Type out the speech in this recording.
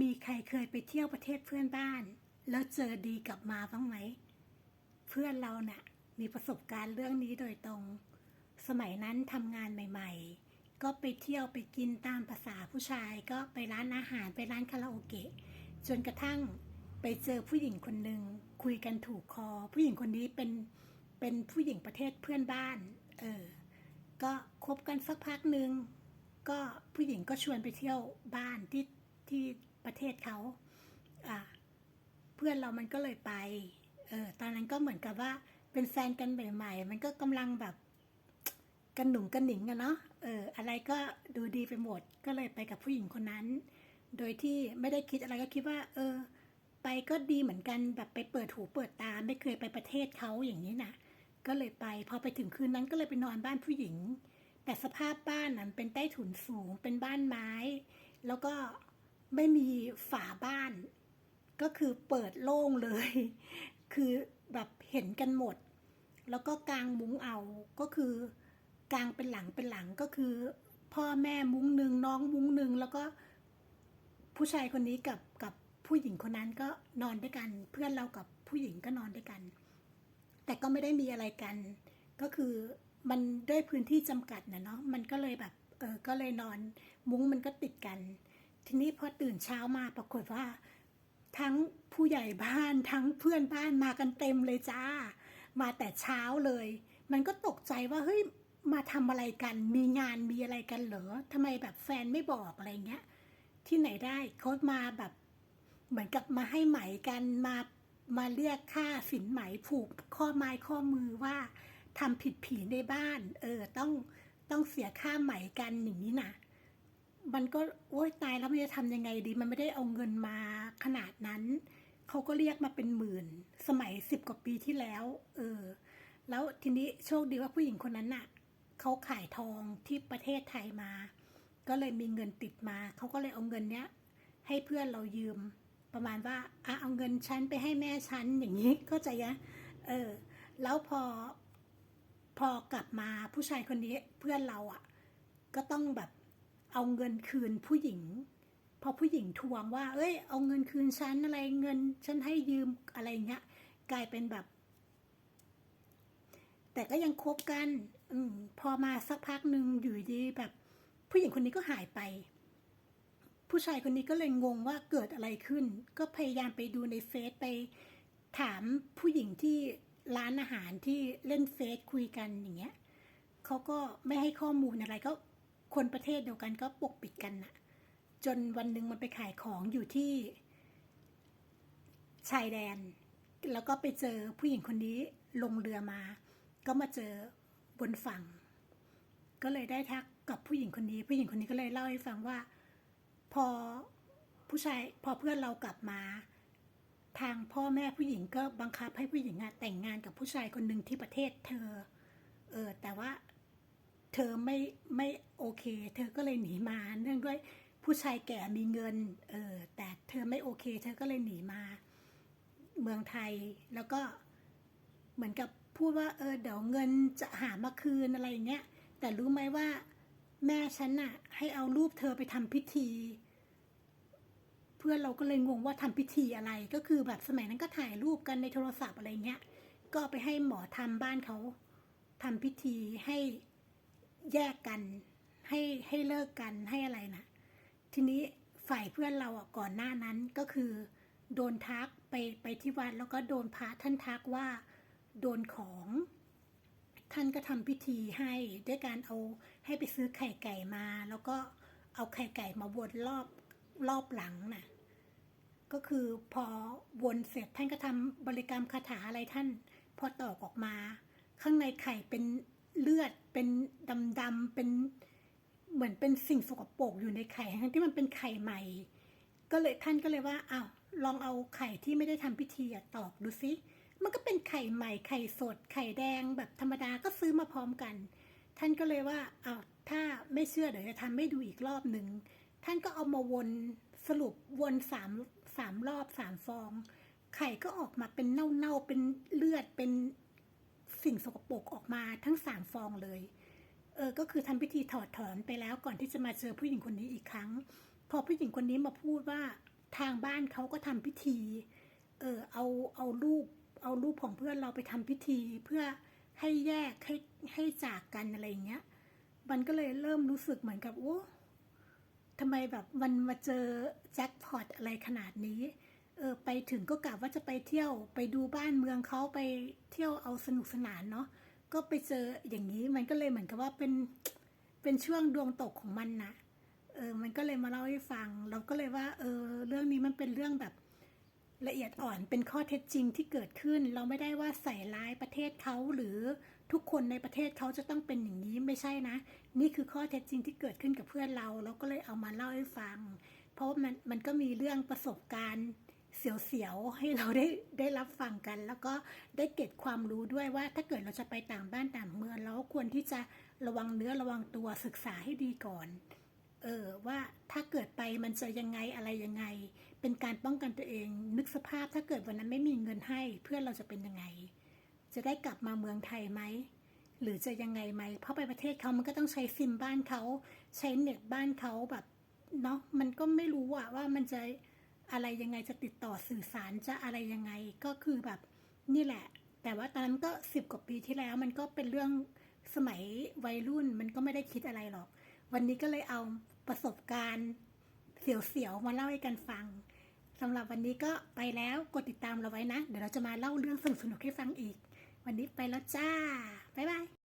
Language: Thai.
มีใครเคยไปเที่ยวประเทศเพื่อนบ้าน แล้วเจอดีกลับมาบ้างไหม เพื่อนเราเนะ่ะ มีประสบการณ์เรื่องนี้โดยตรง สมัยนั้นทำงานใหม่ ๆ ก็ไปเที่ยวไปกินตามภาษาผู้ชาย ก็ไปร้านอาหารไปร้านคาราโอเกะ จนกระทั่งไปเจอผู้หญิงคนหนึ่งคุยกันถูกคอ ผู้หญิงคนนี้เป็นเป็นผู้หญิงประเทศเพื่อนบ้าน เออ ก็คบกันสักพักหนึ่งก็ผู้หญิงก็ชวนไปเที่ยวบ้านที่ที่ ประเทศเขาเพื่อนเรามันก็เลยไปเออตอนนั้นก็เหมือนกับว่าเป็นแฟนกันใหม่ๆมันก็กำลังแบบกันหนุ่งกันหนิงอะเนาะเออ อะไรก็ดูดีไปหมด ก็เลยไปกับผู้หญิงคนนั้น โดยที่ไม่ได้คิดอะไรก็คิดว่า เออ ไปก็ดีเหมือนกันแบบไปเปิดหูเปิดตาไม่เคยไปประเทศเขาอย่างนี้นะก็เลยไปพอไปถึงคืนนั้นก็เลยไปนอนบ้านผู้หญิง แต่สภาพบ้านนั้นเป็นใต้ถุนสูงเป็นบ้านไม้ แล้วก็ ไม่มีฝาบ้าน ก็คือเปิดโล่งเลย คือแบบเห็นกันหมด แล้วก็กางมุ้งเอาก็คือกางเป็นหลังเป็นหลังก็คือ พ่อแม่มุ้งหนึ่งน้องมุ้งหนึ่งแล้วก็ผู้ชายคนนี้กับกับผู้หญิงคนนั้นก็นอนด้วยกัน เพื่อนเรากับผู้หญิงก็นอนด้วยกัน แต่ก็ไม่ได้มีอะไรกัน ก็คือมันด้วยพื้นที่จำกัดนะเนาะมันก็เลยแบบเออก็เลยนอนมุ้งมันก็ติดกัน ทีนี้พอตื่นเช้ามาปรากฏว่า ทั้งผู้ใหญ่บ้านทั้งเพื่อนบ้านมากันเต็มเลยจ้า มาแต่เช้าเลย มันก็ตกใจว่าเฮ้ยมาทำอะไรกัน มีงานมีอะไรกันเหรอทำไมแบบแฟนไม่บอกอะไรเงี้ย ที่ไหนได้เขามาแบบเหมือนกับมาให้ไหมกันมามาเรียกค่าสินไหมผูกข้อไม้ข้อมือว่าทำผิดผีในบ้าน เออต้องต้องเสียค่าไหมกันอย่างนี้นะ มันก็โอ๊ยตายแล้วมันจะทำยังไงดี มันไม่ได้เอาเงินมาขนาดนั้น เขาก็เรียกมาเป็นหมื่น สมัยสิบกว่าปีที่แล้ว เออ แล้วทีนี้โชคดีว่าผู้หญิงคนนั้นน่ะเขาขายทองที่ประเทศไทยมา ก็เลยมีเงินติดมา เขาก็เลยเอาเงินเนี้ย ให้เพื่อนเรายืม ประมาณว่าอะเอาเงินฉันไปให้แม่ฉันอย่างนี้เข้าใจยะ เออ แล้วพอพอกลับมาผู้ชายคนนี้เพื่อนเราอะ ก็ต้องแบบ เอาเงินคืนผู้หญิง พอผู้หญิงทวงว่า เอ้ย เอาเงินคืนฉันอะไรเงินฉันให้ยืมอะไรเงี้ย กลายเป็นแบบ แต่ก็ยังคบกัน อืมพอมาสักพักหนึ่งอยู่ดีแบบ ผู้หญิงคนนี้ก็หายไป ผู้ชายคนนี้ก็เลยงงว่าเกิดอะไรขึ้น ก็พยายามไปดูในเฟซไป ถามผู้หญิงที่ร้านอาหารที่เล่นเฟซคุยกันอย่างเงี้ยเขาก็ไม่ให้ข้อมูลอะไรก็ คนประเทศเดียวกันก็ปกปิดกันนะจนวันหนึ่งมันไปขายของอยู่ที่ชายแดน แล้วก็ไปเจอผู้หญิงคนนี้ลงเรือมา ก็มาเจอบนฝั่ง ก็เลยได้ทักกับผู้หญิงคนนี้ ผู้หญิงคนนี้ก็เลยเล่าให้ฟังว่า พอผู้ชายพอเพื่อนเรากลับมา ทางพ่อแม่ผู้หญิงก็บังคับให้ผู้หญิงอะแต่งงานกับผู้ชายคนหนึ่งที่ประเทศเธอ เออแต่ว่า เธอไม่ไม่โอเค เธอก็เลยหนีมา เนื่องด้วยผู้ชายแก่มีเงิน เออ แต่เธอไม่โอเค เธอก็เลยหนีมา เมืองไทย แล้วก็เหมือนกับพูดว่า เออ เดี๋ยวเงินจะหามาคืนอะไรเงี้ย แต่รู้ไหมว่า แม่ฉันน่ะให้เอารูปเธอไปทำพิธี เพื่อนเราก็เลยงงว่าทำพิธีอะไร ก็คือแบบสมัยนั้นก็ถ่ายรูปกันในโทรศัพท์อะไรเงี้ย ก็ไปให้หมอทำบ้านเขาทำพิธีให้ แยกกันให้ให้เลิกกันให้อะไรนะทีนี้ฝ่ายเพื่อนเราอะก่อนหน้านั้นก็คือ โดนทักไปไปที่วัดแล้วก็โดนพระท่านทักว่า โดนของ ท่านก็ทำพิธีให้ด้วยการเอาให้ไปซื้อไข่ไก่มา แล้วก็เอาไข่ไก่มาวนรอบรอบหลังน่ะ ก็คือพอวนเสร็จท่านก็ทำบริกรรมคาถาอะไรท่าน พอตอกออกมา ข้างในไข่เป็น เลือดเป็นดำๆเป็นเหมือนเป็นสิ่งสกปรกอยู่ในไข่ทั้งที่มันเป็นไข่ใหม่ ก็เลยท่านก็เลยว่าอ้าวลองเอาไข่ที่ไม่ได้ทำพิธีตอกดูซิมันก็เป็นไข่ใหม่ไข่สด ไข่แดงแบบธรรมดาก็ซื้อมาพร้อมกัน ท่านก็เลยว่าอ้าวถ้าไม่เชื่อเดี๋ยวจะทำให้ดูอีกรอบหนึ่งท่านก็เอามาวนสรุปวนสามสามรอบสามฟอง ไข่ก็ออกมาเป็นเน่าๆเป็นเลือดเป็น สิ่งสกปรกออกมาทั้งสามฟองเลย เออ ก็คือทำพิธีถอดถอนไปแล้วก่อนที่จะมาเจอผู้หญิงคนนี้อีกครั้ง พอผู้หญิงคนนี้มาพูดว่าทางบ้านเขาก็ทำพิธี เออ เอา เอารูป เอารูปของเพื่อนเราไปทำพิธีเพื่อให้แยกให้ให้จากกันอะไรอย่างเงี้ย มันก็เลยเริ่มรู้สึกเหมือนกับโอ้ทำไมแบบมันมาเจอแจ็คพอตอะไรขนาดนี้ เออไปถึงก็กะว่าจะไปเที่ยวไปดูบ้านเมืองเขาไปเที่ยวเอาสนุกสนานเนาะก็ไปเจออย่างนี้มันก็เลยเหมือนกับว่าเป็นเป็นช่วงดวงตกของมันนะเออมันก็เลยมาเล่าให้ฟัง เราก็เลยว่าเออเรื่องนี้มันเป็นเรื่องแบบละเอียดอ่อนเป็นข้อเท็จจริงที่เกิดขึ้น เราไม่ได้ว่าใส่ร้ายประเทศเขาหรือทุกคนในประเทศเขาจะต้องเป็นอย่างนี้ไม่ใช่นะ นี่คือข้อเท็จจริงที่เกิดขึ้นกับเพื่อนเราเราก็เลยเอามาเล่าให้ฟัง เพราะว่ามันมันก็มีเรื่องประสบการณ์ เสียวๆให้เราได้ได้รับฟังกัน แล้วก็ได้เก็บความรู้ด้วยว่า ถ้าเกิดเราจะไปต่างบ้านต่างเมืองเราควรที่จะระวังเนื้อระวังตัวศึกษาให้ดีก่อน เออว่าถ้าเกิดไปมันจะยังไงอะไรยังไง เป็นการป้องกันตัวเอง นึกสภาพถ้าเกิดวันนั้นไม่มีเงินให้เพื่อนเราจะเป็นยังไง จะได้กลับมาเมืองไทยไหมหรือจะยังไงไหม เพราะไปประเทศเขามันก็ต้องใช้ซิมบ้านเขา ใช้เน็ตบ้านเขาแบบเนาะมันก็ไม่รู้อะว่ามันจะ อะไรยังไงจะติดต่อสื่อสารจะอะไรยังไงก็คือแบบนี่แหละ แต่ว่าตอนนั้นก็สิบกว่าปีที่แล้วมันก็เป็นเรื่องสมัยวัยรุ่นมันก็ไม่ได้คิดอะไรหรอก วันนี้ก็เลยเอาประสบการณ์เสียวๆมาเล่าให้กันฟังสำหรับวันนี้ก็ไปแล้วกดติดตามเราไว้นะ เดี๋ยวเราจะมาเล่าเรื่องสนุกๆให้ฟังอีก วันนี้ไปแล้วจ้า บ๊ายบาย